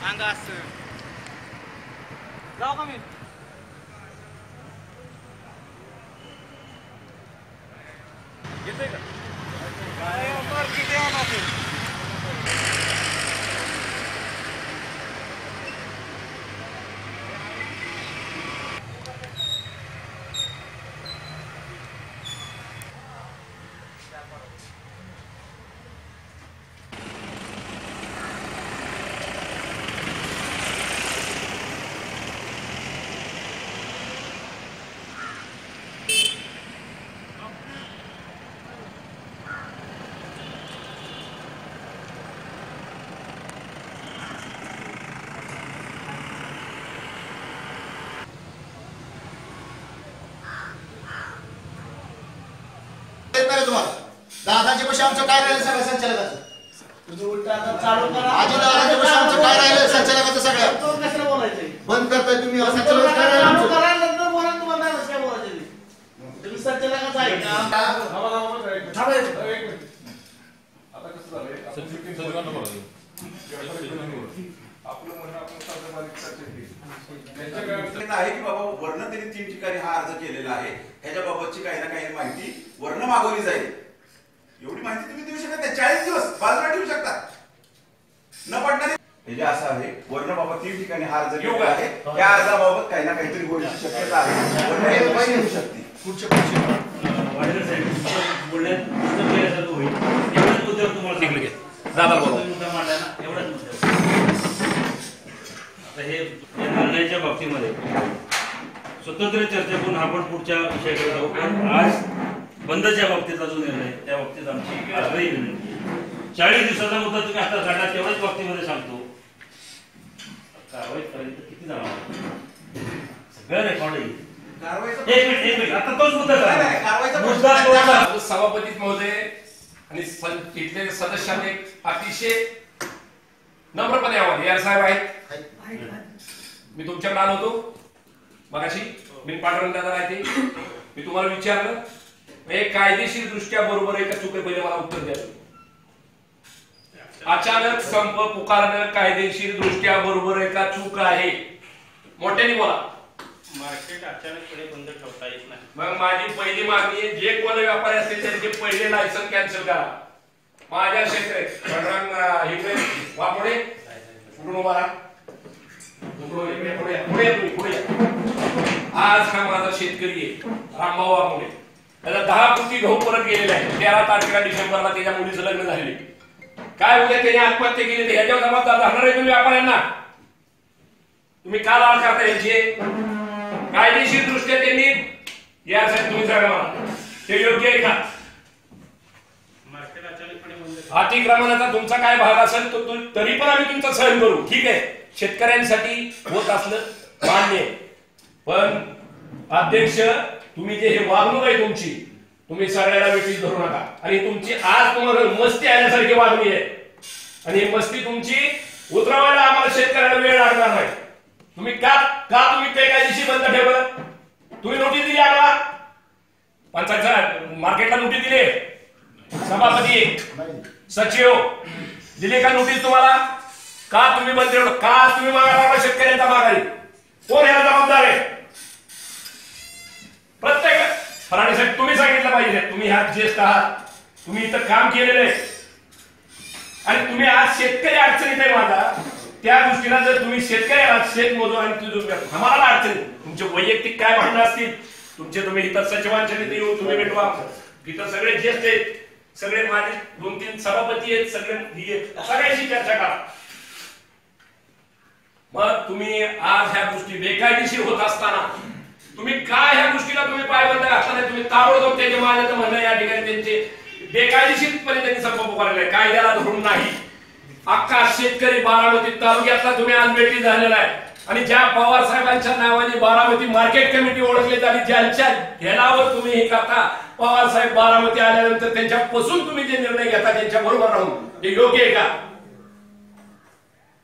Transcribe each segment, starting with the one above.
सांगा असं जाऊ का मी येतोय का किती येत नाही तुम्हाला दादाचे पैसे आमचं काय राहिलं सगळं? संचालकाचं. तुम्ही उलट आता चालू करा. आजी दादाचे पैसे आमचं काय राहिलं? संचालकाचं सगळं. तो कशाला बोलायचंय बंद करताय तुम्ही. चालू संचालक काय राहिलं आमचं? करा नंतर बोला तुम्हाला नाही काय बोलायचं ते. तुम्ही संचालकाचं आहे का? थांबा एक मिनिट. आता कसं झालंय आपलं म्हणणं आपण सार्वजनिक चर्चा केली. त्यांच्या काय सांगितलं आहे की बाबा वर्ण त्यांनी तीन ठिकाणी हा अर्ज केलेला आहे. ह्याच्या बाबतची काही ना काही माहिती वर्ण मागवली जाईल. एवढी माहिती तुम्ही देऊ शकत नाही. चाळीस दिवस बाजूला ठेवू शकता. न पडणारे हे जे असं आहे वर्ण बाबत तीन ठिकाणी हा अर्ज का? आहे त्या अर्जाबाबत काही ना काहीतरी गोष्टी शक्यता आहे. वर्ण हे येऊ शकते. साहेब बोलण्यात होईल. मुद्द्यावर तुम्हाला. दादा मुद्दा मांडला ना मुद्द्यावर. आता हे या निर्णयाच्या बाबतीमध्ये स्वतंत्र चर्चा करून आपण पुढच्या विषयाकडे जाऊ. पण आज बंदच्या बाबतीतला जो निर्णय त्या बाबतीत आमची आग्रही विनंती. चाळीस दिवसाचा मुद्दा तुम्ही आता काढला तेवढ्याच बाबतीमध्ये सांगतो. कारवाई पर्यंत किती जाणार? सगळं रेकॉर्ड येईल कारवाईचं एक मिनिट एक मिनिट. आता तोच मुद्दा मुद्दा महोदय आणि इथले सदस्यांनी अतिशय नम्रपणे आव्हान यार साहेब आहेत. मी तुमच्याकडे आलो होतो. मगाशी. मी पाठवून देणार आहे ते. मी तुम्हाला विचारलं. हे कायदेशीर दृष्ट्या बरोबर आहे का चुक आहे पहिले मला उत्तर द्या. अचानक संप पुकारणं कायदेशीर दृष्ट्या बरोबर आहे का चूक आहे? मोठ्याने बोला. मार्केट अचानकपणे बंद ठेवता येत नाही. मग माझी पहिली मागणी आहे जे कोण व्यापारी असतील त्यांचे पहिले लायसन कॅन्सल करा. माझ्या हिंगळे वापुडे कुठून उभा पुढे. आज हा माझा शेतकरी आहे रामभाऊ वापुडे त्याला दहा कोटी गहू परत गेलेले आहे तेरा तारखेला डिसेंबरला त्याच्या मुलीचं लग्न झालेले. काय उद्या त्याने आत्महत्या केली ते ह्याच्यावर जबाबदार राहणार आहे तुम्ही व्यापाऱ्यांना? तुम्ही का लाल करता याचे? कायदेशीर दृष्ट्या त्यांनी या साहेब तुम्ही सांगा मला. ते योग्य आहे का? अतिक्रमणाचा तुमचा काय भाग असेल तो तरी पण आम्ही तुमचा सहन करू. ठीक आहे. शेतकऱ्यांसाठी होत असलं मान्य आहे. पण अध्यक्ष तुम्ही जे हे वागणूक आहे तुमची तुम्ही सगळ्याला वेटीस धरू नका. आणि तुमची आज तुम्हाला मस्ती आल्यासारखी वागणी आहे. आणि ही मस्ती तुमची उतरवायला आम्हाला शेतकऱ्याला वेळ लागणार नाही. तुम्ही का का तुम्ही बेकायदेशीर बंद ठेवलं? तुम्ही नोटीस दिली आम्हाला? पंचायत मार्केटला नोटीस दिली. सभापती सचिव दिली का नोटीस तुम्हाला? का तुम्ही बंद ठेवलं? का तुम्ही मागायला शेतकऱ्यांचा मागाई कोण याला जबाबदार आहे? प्रत्येक फराणी साहेब तुम्ही सांगितलं पाहिजे. तुम्ही ह्यात ज्येष्ठ आहात. तुम्ही इथं काम केलेलं आहे. आणि तुम्ही आज शेतकरी अडचणीत आहे माझा. त्या दृष्टीनं जर तुम्ही शेतकरी आहात शेतमजूर आणि तुम्ही- आम्हाला अडचणी तुमचे वैयक्तिक काय म्हणणं असतील? तुमचे तुम्ही इतर सचिवांच्या तिथे येऊन तुम्ही भेटवा. इथं सगळे ज्येष्ठ आहेत. सगळे माझे दोन तीन सभापती आहेत. सगळे आहेत. सगळ्यांशी चर्चा करा. मग तुम्ही आज ह्या गोष्टी बेकायदेशीर होत असताना तुम्ही काय ह्या गोष्टीला तुम्ही पायबंद घातला नाही तुम्ही ताबडतोब त्याचे माझं तर म्हणणं या ठिकाणी त्यांचे बेकायदेशीरपणे त्यांनी संप पुकारलेला आहे कायद्याला धरून नाही. अख्खा शेतकरी बारामती तालुक्यातला तुम्ही आज भेटी झालेला आहे. आणि ज्या पवार साहेबांच्या नावाने बारामती मार्केट कमिटी ओळखली जाते ज्यांच्या घेण्यावर तुम्ही हे करता पवार साहेब बारामती आल्यानंतर त्यांच्यापासून तुम्ही जे निर्णय घेता त्यांच्या बरोबर राहून. ते योग्य आहे का?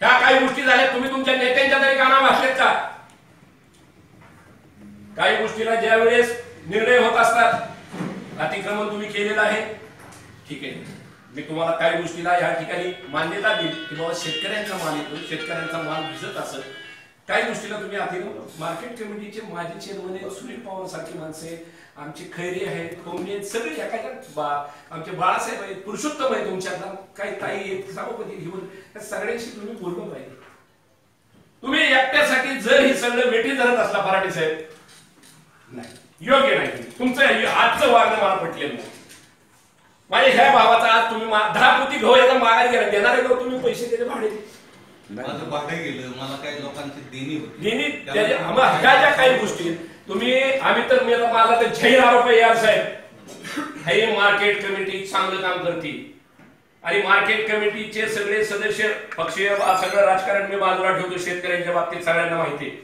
ह्या काही गोष्टी झाल्या तुम्ही तुमच्या नेत्यांच्या तरी काना असलेत का? काही गोष्टीला ज्या वेळेस निर्णय होत असतात अतिक्रमण तुम्ही केलेलं आहे. ठीक आहे. मी तुम्हाला काही गोष्टीला या ठिकाणी मान्यता देईल की बाबा शेतकऱ्यांचा माल येतो शेतकऱ्यांचा माल भिजत असत काही गोष्टीला तुम्ही आधी मार्केट कमिटीचे माजी चेअरमन सुनील पवार सारखी माणसं आहेत. आमचे खैरे आहेत कोंबडी आहेत सगळे एखाद्या बा आमचे बाळासाहेब आहेत पुरुषोत्तम आहे तुमच्यातला. काही ताई आहेत सभापती घेऊन या सगळ्यांशी तुम्ही बोललो पाहिजे तुम्ही एकट्यासाठी जर हे सगळं वेटी धरत असला फराटे साहेब नाही. योग्य नाही. तुमचं आजचं वागणं मला पटलेलं नाही. माझ्या ह्या भावाचा आज तुम्ही दहा पोती गहू एकदा मागायला गेला देणारे गहू तुम्ही पैसे दिले भाडे. माझं भाडं गेलं मला काही लोकांची देणी होती. आम्हाला ह्या ज्या काही गोष्टी आहेत, तुम्ही आम्ही तर मी आता माझा तर जाहीर आरोप आहे यार साहेब. हे मार्केट कमिटी चांगलं काम करते. आणि मार्केट कमिटीचे सगळे सदस्य पक्षीय सगळं राजकारण मी बाजूला ठेवतो शेतकऱ्यांच्या बाबतीत सगळ्यांना माहिती आहे.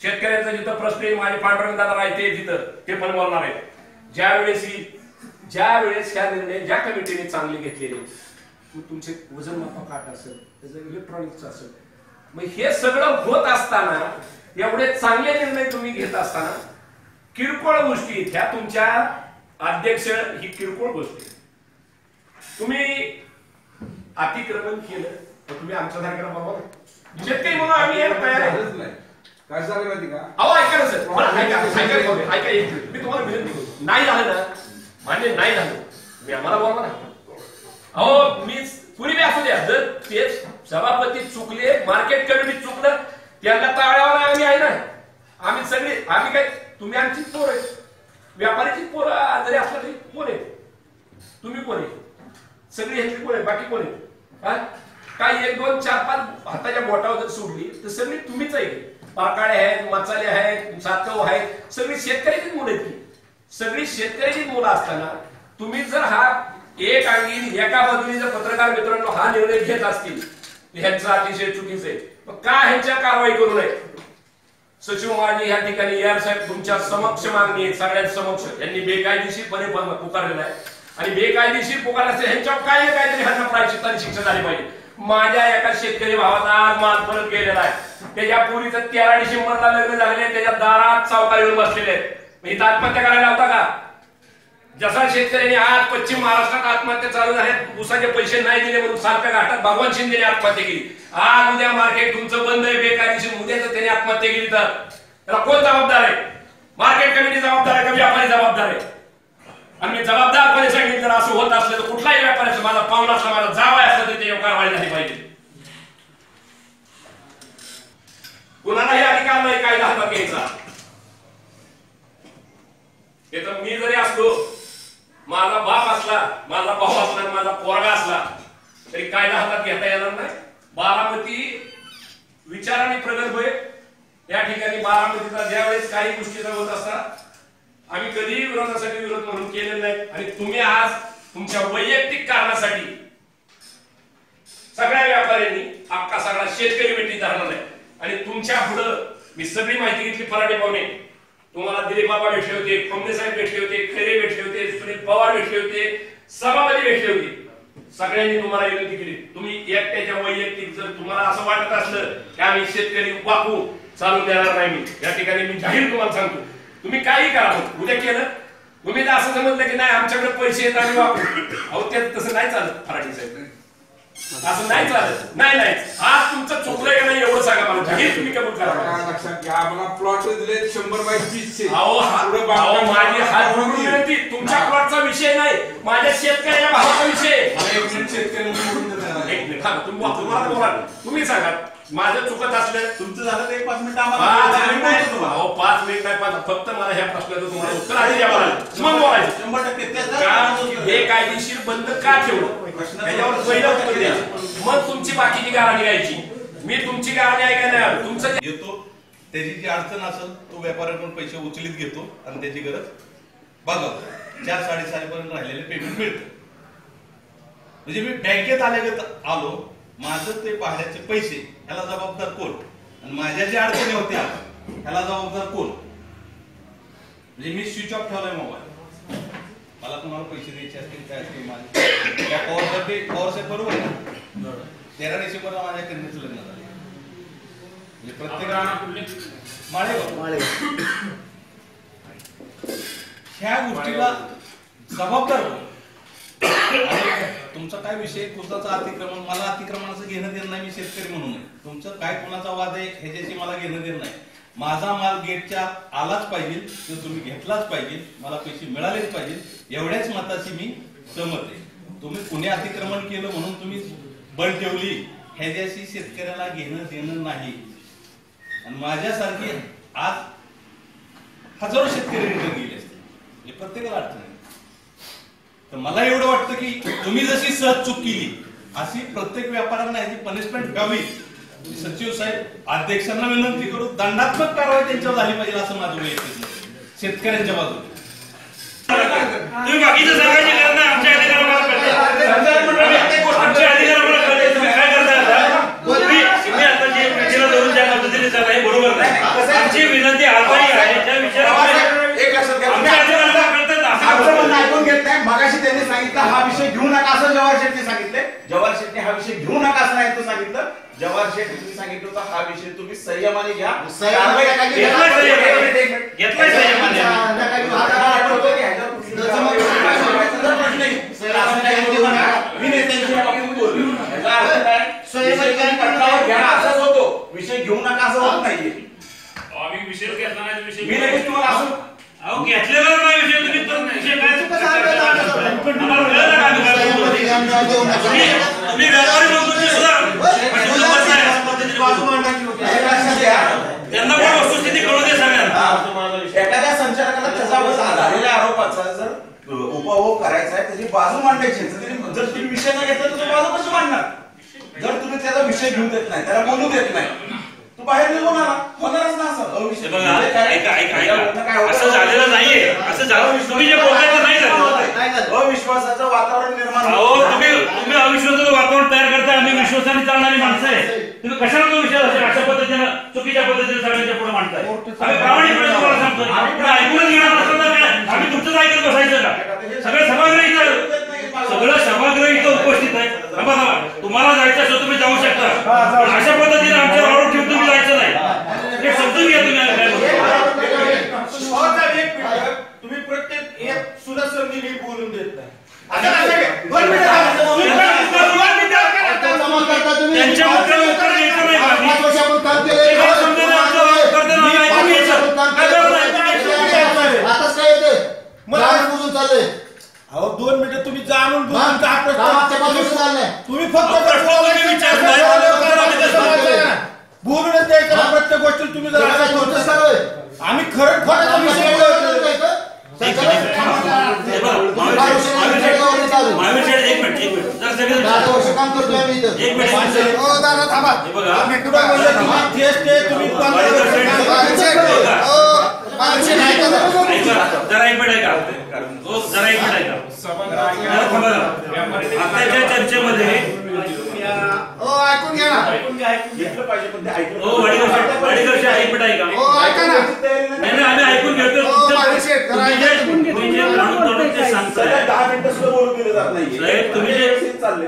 शेतकऱ्यांचा जिथं प्रश्न माझे पांडुरंग दादा राहते तिथं ते पण बोलणार आहेत. ज्या वेळेस ही ज्या वेळेस ह्या निर्णय ज्या कमिटीने चांगले घेतलेले मग तुमचे वजन मापा काट असेल त्याचं इलेक्ट्रॉनिकचं असेल मग हे सगळं होत असताना एवढे चांगले निर्णय तुम्ही घेत असताना किरकोळ गोष्टी ह्या तुमच्या अध्यक्ष ही किरकोळ गोष्टी तुम्ही अतिक्रमण केलं तर तुम्ही आमच्यासारख्याला बरोबर शेतकरी म्हणून आम्ही यायला तयार आहे. नाही. काय झालं माहिती का? अहो ऐका ना सर. मला ऐका ऐका एक मिनिट, ऐका एक मिनिट. मी तुम्हाला विनंती करतो नाही झालं ना मान्य नाही झालं. मी आम्हाला बोलवा ना अहो मी कुणी बी असू द्या. जर ते सभापती चुकले मार्केट कमिटी चुकलं त्यांना टाळ्यावर आम्ही आहे ना. आम्ही सगळे आम्ही काय तुम्ही आमची पोर आहे व्यापाऱ्याची पोर जरी असलं तरी कोण आहे? तुम्ही कोण आहे? सगळी ह्यातली कोण आहे बाकी कोण आहे हा? काय एक दोन चार पाच हाताच्या बोटावर जर सोडली तर सगळी तुम्हीच आहे. पाकाळे आहेत वाचाले आहेत सातव आहेत. सगळी शेतकऱ्याचीच मुलं आहेत सगळी शेतकऱ्याचीच मुलं असताना तुम्ही जर हा एक अंगी एका बाजूने जर पत्रकार मित्रांनो हा निर्णय घेत असतील ह्यांचं अतिशय चुकीचं आहे. मग का ह्यांच्या कारवाई करू नये? सचिव माझी या ठिकाणी यार साहेब तुमच्या समक्ष मागणी आहे सगळ्यात समक्ष. यांनी बेकायदेशीरपणे पण पुकारलेला आहे. आणि बेकायदेशीर पुकार ह्यांच्यावर काय ना काहीतरी ह्यांना प्रायचित शिक्षा झाली पाहिजे. माझ्या एका शेतकरी भावाचा आज माल परत गेलेला आहे. त्याच्या पुरीचं तेरा डिसेंबरला लग्न झालेले त्याच्या दारात सावकार येऊन बसलेले आहेत. इथं आत्महत्या करायला होता का? जसा शेतकऱ्यांनी आज पश्चिम महाराष्ट्रात आत्महत्या चालू आहेत उसाचे पैसे नाही दिले म्हणून सारख्या घाटात भगवान शिंदेने आत्महत्या केली. आज उद्या मार्केट तुमचं बंद आहे बेकायदेशीर. उद्याच त्याने आत्महत्या केली तर. त्याला कोण जबाबदार आहे? मार्केट कमिटी जबाबदार आहे का? व्यापारी जबाबदार आहे? आणि मी जबाबदारपणे सांगितलं जर असं होत असलं तर कुठलाही व्यापाऱ्याचं माझा पाहुणा असला माझा जावा असला तरी त्याच्यावर कारवाई झाली पाहिजे. कुणालाही अधिकार नाही कायदा हातात घ्यायचा? हे तर मी जरी असलो माझा बाप असला माझा भाऊ असला माझा पोरगा असला तरी कायदा हातात घेता येणार नाही. बारामती विचाराने प्रगल्भ या ठिकाणी बारामतीचा ज्यावेळेस काही गोष्टी होत असतात आम्ही कधीही विरोधासाठी विरोध म्हणून केलेला नाही. आणि तुम्ही आज तुमच्या वैयक्तिक कारणासाठी सगळ्या व्यापाऱ्यांनी अख्खा सगळा शेतकरी भेटी धरणार नाही. आणि तुमच्या पुढं मी सगळी माहिती घेतली फराटे पाहुणे. तुम्हाला दिलीप बाबा भेटले होते खोमणे साहेब भेटले होते खैरे भेटले होते सुनील पवार भेटले होते सभापती भेटले होते. सगळ्यांनी तुम्हाला विनंती केली. तुम्ही एकट्याच्या वैयक्तिक जर तुम्हाला असं वाटत असलं की आम्ही शेतकरी वाकू चालू देणार नाही मी या ठिकाणी मी जाहीर तुम्हाला सांगतो. तुम्ही काही करा. उद्या केलं. तुम्ही जर असं समजलं की नाही आमच्याकडे पैसे येत आम्ही वापरू. अहो ते तसं नाही चालत फराटी साहेब. असं नाही चालत. नाही नाही. आज तुमचं चुकलंय का नाही एवढं सांगा मला. जाहीर तुम्ही कबूल करा लक्षात घ्या. आम्हाला प्लॉट दिले शंभर बाय तीसचे अहो हा- माझी हात. विनंती. तुमच्या प्लॉटचा विषय नाही. माझ्या शेतकऱ्याच्या भावाचा विषय. बोला. तुम्ही सांगा. माझं चुकत असलं तुमचं झालं तर एक पाच मिनिटं पाच आम्हाला मिनिट नाही तुम्हाला. अहो पाच मिनिट नाही पाच फक्त मला ह्या प्रश्नाचं तुम्हाला उत्तर आधी द्यावं लागेल मग बोलायचं. शंभर टक्के. त्याच का? बेकायदेशीर बंद का ठेवलं? त्याच्यावर पहिलं उत्तर द्या. मग तुमची बाकीची गाणी गायची मी तुमची गाणी ऐकायला नाही आलो. तुमचं जे- येतो त्याची जी अडचण असेल तो व्यापाऱ्याकडून पैसे उचलीत घेतो आणि त्याची गरज बघा चार साडेसातपर्यंत राहिलेले पेमेंट मिळतं. म्हणजे मी बँकेत आले आलो. माझं ते भाड्याचे पैसे ह्याला जबाबदार कोण? आणि माझ्या ज्या अडचणी होत्या ह्याला जबाबदार कोण? म्हणजे मी स्विच ऑफ ठेवलाय मोबाईल मला तुम्हाला पैसे द्यायचे असतील काय असतील माझे. त्या पॉवर साठी पॉवर सेट बरोबर आहे ना? तेरा डिसेंबरला माझ्या कन्याचं लग्न झालं. म्हणजे प्रत्येक माळेगाव. ह्या गोष्टीला जबाबदार कोण? तुमचा काय विषय कुणाचा अतिक्रमण? मला अतिक्रमणाचं घेणं देणं नाही मी शेतकरी म्हणून. आहे. तुमचं काय कुणाचा वाद आहे? ह्याच्याशी मला घेणं देणं नाही. माझा माल गेटच्या आत आलाच पाहिजे तो तुम्ही घेतलाच पाहिजे मला पैसे मिळालेच पाहिजे एवढ्याच मताची मी सहमत आहे. तुम्ही कुणी अतिक्रमण केलं म्हणून तुम्ही बंद ठेवली ह्याच्याशी शेतकऱ्याला घेणं देणं नाही. आणि माझ्यासारखी आज हजारो शेतकरी रिटर्न गेले असते म्हणजे हे प्रत्येकाला अडचण तर मला एवढं वाटतं की तुम्ही जशी सहज चूक केली अशी प्रत्येक व्यापाऱ्यांना याची पनिशमेंट द्यावी. सचिव साहेब अध्यक्षांना विनंती करू दंडात्मक कारवाई त्यांच्यावर झाली पाहिजे असं माझं वैयक्तिक शेतकऱ्यांच्या बाजूने. तुम्ही बाकीचं सांगायची गरज नाही आमच्या अधिकार आम्हाला कळते आमच्या अधिकार आम्हाला कळते मगाशी त्यांनी सांगितलं हा विषय घेऊ नका असं जवाहर शेट्टी सांगितले जवाहर शेट्टी हा विषय घेऊ नका असं नाही तो सांगितलं जवाहर शेट्टी तुम्ही सांगितलं होतं हा विषय तुम्ही संयमाने घ्या. मी? विषय घेऊ नका असं होत नाहीये आम्ही विषय घेतला नाही विषय मी लगेच तुम्हाला असं अहो घेतलेला नाही विषय तुम्ही तर विषय काय? तुम्ही व्यापारी लोक तुमचे सुद्धा. पण बस आहे. हे लक्षात घ्या त्यांना पण वस्तुस्थिती कळू दे सगळ्यांना एखाद्या संचालकाला त्याच्यावर झालेल्या आरोपाचा जर उपभोग करायचा आहे त्याची बाजू मांडायची आहे. तर तुम्ही- जर तुम्ही विषय नाही घेतला तर तुम्ही बाजू कशी मांडणार? जर तुम्ही त्याचा विषय घेऊ देत नाही त्याला बोलू देत नाही. तू बाहेर निघून आला होणारच ना असं. अविषय बघा काय? ऐका ऐका. याच्यावरनं काय ऐका होतं? असं झालेलं नाहीये. असं झालं. तुम्ही जे बोलताय ते नाही झालं. अविश्वासाचं वातावरण निर्माण अहो होतं. तुम्ही तुम्ही अविश्वासाचं वातावरण तयार करताय. आम्ही विश्वासाने चालणारी माणसं आहे. तुम्ही कशाला तो विषय असेल? अशा पद्धतीनं चुकीच्या पद्धतीने सगळ्यांच्या पुढे मांडताय. आम्ही प्रामाणिकपणे तुम्हाला सांगतोय पण ऐकूनच घेणार नसलं तर काय? आम्ही तुमचंच ऐकत बसायचं का? सगळं सभागृह इथं सगळं सभागृह इथं उपस्थित आहे. तुम्हाला जायचं असेल तुम्ही जाऊ शकता. अशा पद्धतीने आमच्यावर आरोप ठेवून तुम्ही जायचं नाही हे समजून घ्या तुम्ही आम्ही काय बोलतो. तुम्ही प्रत्येक एक सुद्धा संधी नीट बोलून देत नाही त्यांच्या मुद्द्याला उत्तर द्यायचं नाही का? ते काय समजून आमचं वाद करताना आम्ही ऐकून घ्यायचं. काय गरज नाही. आताच काय येते मला बुजून चाललंय अहो दोन मिनिटं तुम्ही जाणून बुजून का प्रश्न तुम्ही फक्त अहो, प्रश्न तुम्ही विचारत नाही. उत्तर आम्ही देतो. बोलूनच द्यायचं ना प्रत्येक गोष्टी तुम्ही जर असं बोलता. आम्ही खरं खोटं विषय बोलतो. हे बघा, महावीर शेठ- महावीर शेठ, एक मिनिट एक मिनिट जरा सगळे- एक मिनिट. हो, दादा, थांबा. हे बघा. आम्ही कुठं बोललो? तुम्ही टेस्ट आहे, तुम्ही शेठ, हो, माणूस नाही का? ऐका. जरा एक मिनिट ऐका. हो जरा एक मिनिट ऐका. जरा थांबा जरा. आताच्या चर्चेमध्ये हो, ऐकून घ्या ना. घेतलं पाहिजे पण ते ऐकलं हो वाडीकर शेठ वाडीकर शेठ एक मिनिट ऐका हो, ऐका ना. नाही. नाही आम्ही ऐकून घेतो. हो, महावीर शेठ, जरा तुम्ही जे- ऐकून घ्या. तुम्ही जे म्हणून तोडून ते सगळ्या सांगताय. दहा मिनिटं सुद्धा बोलू दिलं जात नाहीये साहेब, तुम्ही जे- चाललंय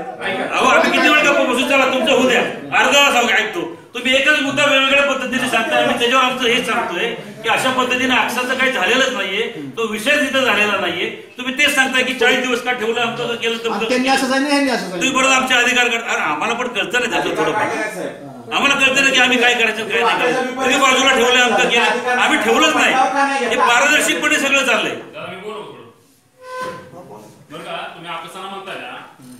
अहो आम्ही किती वेळ गप्प बसू? चला तुमचं होऊ द्या. अर्धा तास अहो ऐकतो. तुम्ही एकच मुद्दा वेगवेगळ्या पद्धतीने सांगताय आम्ही त्याच्यावर आमचं हेच सांगतोय की अशा पद्धतीने अक्षरचं काही झालेलंच नाहीये तो विषयच इथं झालेला नाहीये. तुम्ही तेच सांगताय की चाळीस दिवस का ठेवलं आमचं केलं तर त्यांनी असं सांगितलं ह्यांनी असं तुम्ही परत आमचे अधिकार अरे आम्हाला पण कळतं ना त्याचं काय थोडं करायचं साहेब? आम्हाला कळतं ना की आम्ही काय करायचं काय नाही करायचं. तुम्ही बाजूला ठेवलं आमचं केलं. आम्ही ठेवलंच नाही. हे पारदर्शकपणे सगळं चाललंय. बरं का? तुम्ही आपसाना म्हणताय ना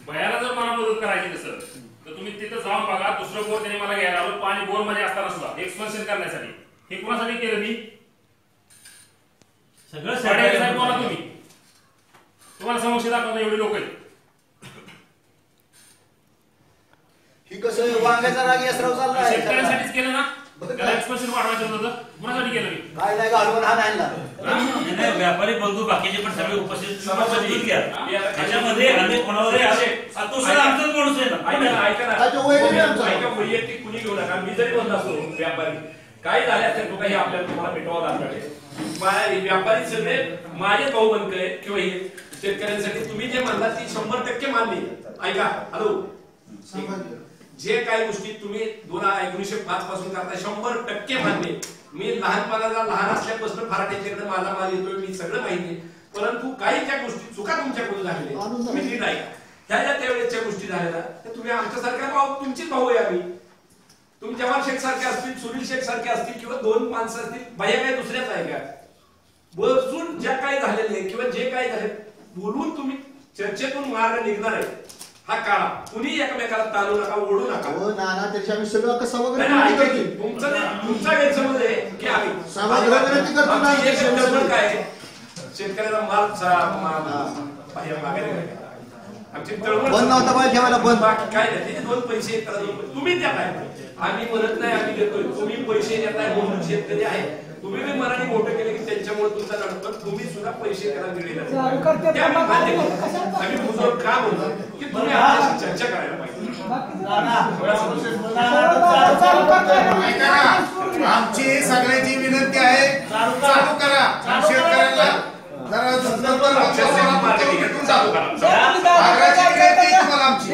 भयाला जर मला मदत करायची नसेल तुम्ही तिथं जाऊन बघा दुसरं बोर त्यांनी मला घ्यायला लावलं. पाणी बोरमध्ये असताना सुद्धा एक्सपेन्शन करण्यासाठी. हे कोणासाठी केलं मी? सगळं साहेब बोला तुम्ही. तुम्हाला समक्ष दाखवतो एवढे लोक आहेत. ही कसं वांग्याचा राग यसराव चाललाय. शेतकऱ्यांसाठीच केलं ना? त्याला? एक्सपेन्शन वाढवायचं होतं कोणासाठी केलं? मी काय नाही घालवून हा नाही आणला. नाही, नाही, व्यापारी बंधू बाकीचे पण सगळे उपस्थित समजून घ्या. त्याच्यामध्ये आम्ही कोणावरही आले आ, तो सर आमचाच माणूस आहे ना. ऐका ना, ऐका ना. आमचा? वैयक्तिक कुणी घेऊ नका. मी जरी म्हणत असतो व्यापारी. काय झाले असेल तो काही आपल्याला तुम्हाला भेटावं लागणार आहे मा- व्यापारी सगळे माझे भाऊ बनक आहे किंवा हे शेतकऱ्यांसाठी. तुम्ही जे म्हणला ती शंभर टक्के मान्य आहे. ऐका हॅलो. जे काही गोष्टी तुम्ही दोन एकोणीशे पाच पासून करताय शंभर टक्के मान्य आहे. मी लहानपणाला लहान असल्यापासून फराट्याच्याकडे माझा माल येतोय मी सगळं माहिती परंतु काही ज्या गोष्टी चुका तुमच्याकडून झालेल्या तुम्ही नीट ऐका. ह्या ज्या त्यावेळेसच्या गोष्टी झाल्या ना त्या तुम्ही आमच्यासारख्या भाऊ तुमचीच भाऊ आहे आम्ही. तुम्ही जवान शेख सारखे असतील सुनील शेख सारखे असतील किंवा दोन माणसं असतील भैया काय दुसऱ्याच आहे का? बसून ज्या काही झालेले किंवा जे काही झाले बोलून तुम्ही चर्चेतून मार्ग निघणार आहे हा काळा कुणी एकमेकाला ताणू नका ओढू नका हो नाना त्याच्या आम्ही सगळं कसं नाही, वगैरे नाही, विनंती ऐका की, करतो. तुमचं ते- तुमचा गैरसमज आहे की आम्ही सभागृह विनंती करतो ना, आमची एक शेतकऱ्याला. चळवळ काय आहे? शेतकऱ्याला माल सा- मा- बाहेर मागायला नाही. आमची चळवळ बंद नव्हता पाहिजे ठेवायला बंद बाकी काय नाही त्याचे दोन पैसे येतात दोन पैसे. तुम्ही देताय आम्ही म्हणत नाही आम्ही देतोय. तुम्ही पैसे देताय म्हणून शेतकरी आहे. तुम्ही बी मराठी मोठं केलं की त्यांच्यामुळे तुमचा लढत पण तुम्ही सुद्धा पैसे त्याला दिलेले आम्ही बुजुर्ग का बोलतो की तुम्ही आमच्याशी चर्चा करायला पाहिजे. आमची सगळ्याची विनंती आहे. चालू करा. शेतकऱ्याला जरा नंतर भेटून चालू करा. आमची.